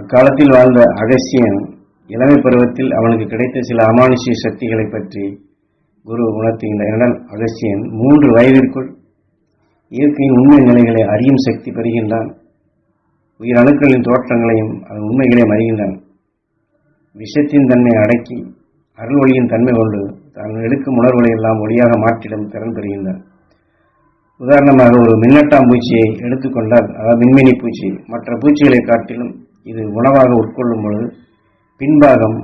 அக்காலத்தில் வாழ்ந்த அகசியன் இளமை பருவத்தில் அவனுக்கு கிடைத்த சில அமானுஷ்ய சக்திகளை பற்றி குரு உணர்த்துகின்றனர் அகசியன் மூன்று வயதிற்குள் இயற்கையின் உண்மை நிலைகளை அறியும் சக்தி பெறுகின்றான். உயிர் அணுக்களின் தோற்றங்களையும் அதன் உண்மைகளையும் அறிகின்றான். விஷத்தின் தன்மை அடக்கி அருள் ஒளியின் தன்மை கொண்டு தான் எடுக்கும் உணர்வுகளை எல்லாம் ஒளியாக மாற்றிடும் திறன் பெறுகின்றான். உதாரணமாக ஒரு மின்னட்டாம் பூச்சியை எடுத்துக்கொண்டால் அதாவது மின்மினி பூச்சி மற்ற பூச்சிகளை காட்டிலும் இது உணவாக உட்கொள்ளும் பொழுது பின்பாகம்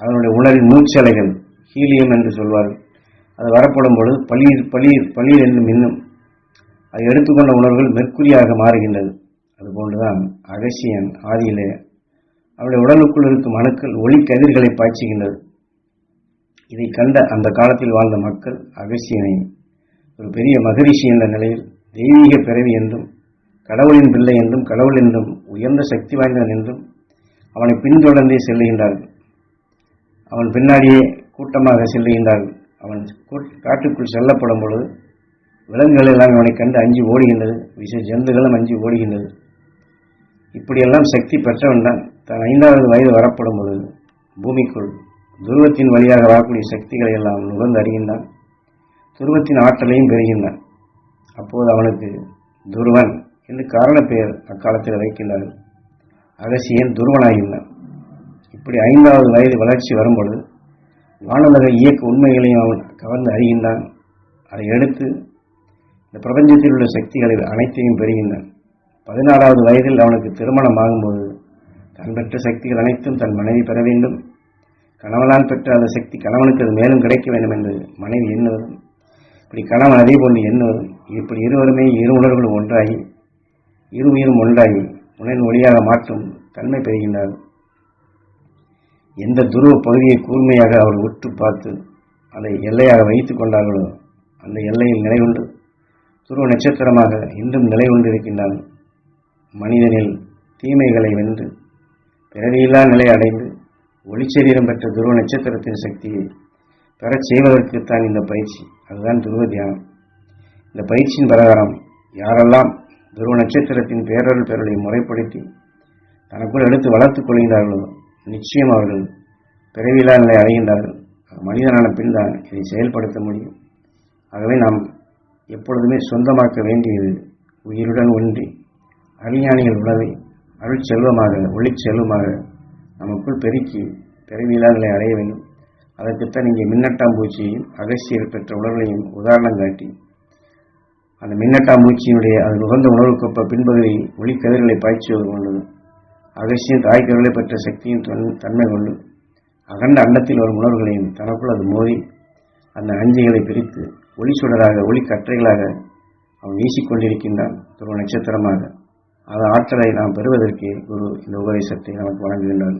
அதனுடைய உணரின் மூச்சலைகள் ஹீலியம் என்று சொல்வார்கள் அது வரப்படும் பொழுது பளிர் பளிர் பளிர் என்று மின்னும் அதை எடுத்துக்கொண்ட உணர்வுகள் மெர்க்குரியாக மாறுகின்றது. அதுபோன்றுதான் அகசியன் ஆதியிலே அவருடைய உடலுக்குள் இருக்கும் அணுக்கள் ஒளி கதிர்களை பாய்ச்சுகின்றது. இதை கண்ட அந்த காலத்தில் வாழ்ந்த மக்கள் அகசியனை ஒரு பெரிய மகரிஷி என்ற நிலையில் தெய்வீக பிறவி என்றும் கடவுளின் பிள்ளை என்றும் கடவுள் என்றும் உயர்ந்த சக்தி வாய்ந்தவன் என்றும் அவனை பின்தொடர்ந்தே செல்லுகின்றார்கள். அவன் பின்னாடியே கூட்டமாக செல்லுகின்றார்கள். அவன் காட்டுக்குள் செல்லப்படும் பொழுது விலங்குகள் எல்லாம் அவனை கண்டு அஞ்சு ஓடுகின்றது. விஷ ஜந்துகளும் அஞ்சு ஓடுகின்றது. இப்படியெல்லாம் சக்தி பெற்றவன் தான். தான் ஐந்தாவது வயது வரப்படும் பொழுது பூமிக்குள் துருவத்தின் வழியாக வரக்கூடிய சக்திகளை எல்லாம் நுகர்ந்து அறிகின்றான். துருவத்தின் ஆற்றலையும் பெறுகின்றான். அப்போது அவனுக்கு துருவன் என்று காரண பெயர் அக்காலத்தில் வைக்கின்றார்கள் அகசியன் துருவனாகின்றான் இப்படி ஐந்தாவது வயது வளர்ச்சி வரும்பொழுது வானுலக இயக்க உண்மைகளையும் அவன் கவர்ந்து அறிகின்றான். அதை எடுத்து இந்த பிரபஞ்சத்தில் உள்ள சக்திகளை அனைத்தையும் பெறுகின்றான். பதினாறாவது வயதில் அவனுக்கு திருமணம் ஆகும்போது தான் பெற்ற சக்திகள் அனைத்தும் தன் மனைவி பெற வேண்டும். கணவனால் பெற்ற அந்த சக்தி கணவனுக்கு அது மேலும் கிடைக்க வேண்டும் என்று மனைவி எண்ணுவதும் இப்படி கணவன் அதே போன்று எண்ணுவதும் இப்படி இருவருமே இரு உணர்வுகள் ஒன்றாகி இரு ஒன்றாகி உணரின் ஒளியாக மாற்றும் தன்மை பெறுகின்றார். எந்த துருவ பகுதியை கூர்மையாக அவர் உற்று பார்த்து அதை எல்லையாக வைத்துக் கொண்டார்களோ அந்த எல்லையில் நிலை உண்டு துருவ நட்சத்திரமாக இன்றும் நிலை கொண்டிருக்கின்றான் மனிதனில் தீமைகளை வென்று பிறவியில்லா நிலை அடைந்து ஒளிச்சரீரம் பெற்ற துருவ நட்சத்திரத்தின் சக்தியை பெறச் செய்வதற்குத்தான் இந்த பயிற்சி. அதுதான் துருவ தியானம். இந்த பயிற்சியின் பிரகாரம் யாரெல்லாம் துருவ நட்சத்திரத்தின் பேரருள் பெறலை முறைப்படுத்தி தனக்குள் எடுத்து வளர்த்துக் கொள்கின்றார்களோ நிச்சயம் அவர்கள் பிறவியில்லா நிலை அடைகின்றார்கள். மனிதனான பின் தான் இதை செயல்படுத்த முடியும். ஆகவே நாம் எப்பொழுதுமே சொந்தமாக்க வேண்டியது உயிருடன் ஒன்றி அறிஞானிகள் உணவை அருள் செல்வமாக ஒளி செல்வமாக நமக்குள் பெருக்கி பிறவியில்லா நிலை அடைய வேண்டும். அதற்குத்தான் இங்கே மின்னட்டாம்பூச்சியையும் அகசியர் பெற்ற உடல்களையும் உதாரணம் காட்டி அந்த மின்னட்டாம்பூச்சியினுடைய அது நுகர்ந்த உணர்வுக்கொப்ப பின்பகுதியில் ஒளிக்கதிர்களை பாய்ச்சுவது கொண்டது. அகசியம் தாய்க்கருளை பெற்ற சக்தியின் தன்- தன்மை கொண்டு அகண்ட அண்டத்தில் வரும் உணர்வுகளையும் தனக்குள் அது மோதி அந்த அஞ்சுகளை பிரித்து ஒளி சுடராக ஒளி கற்றைகளாக அவன் வீசிக்கொண்டிருக்கின்றான் துருவ நட்சத்திரமாக. அது ஆற்றலை நாம் பெறுவதற்கே குரு இந்த உபதேசத்தை நமக்கு வழங்குகின்றான்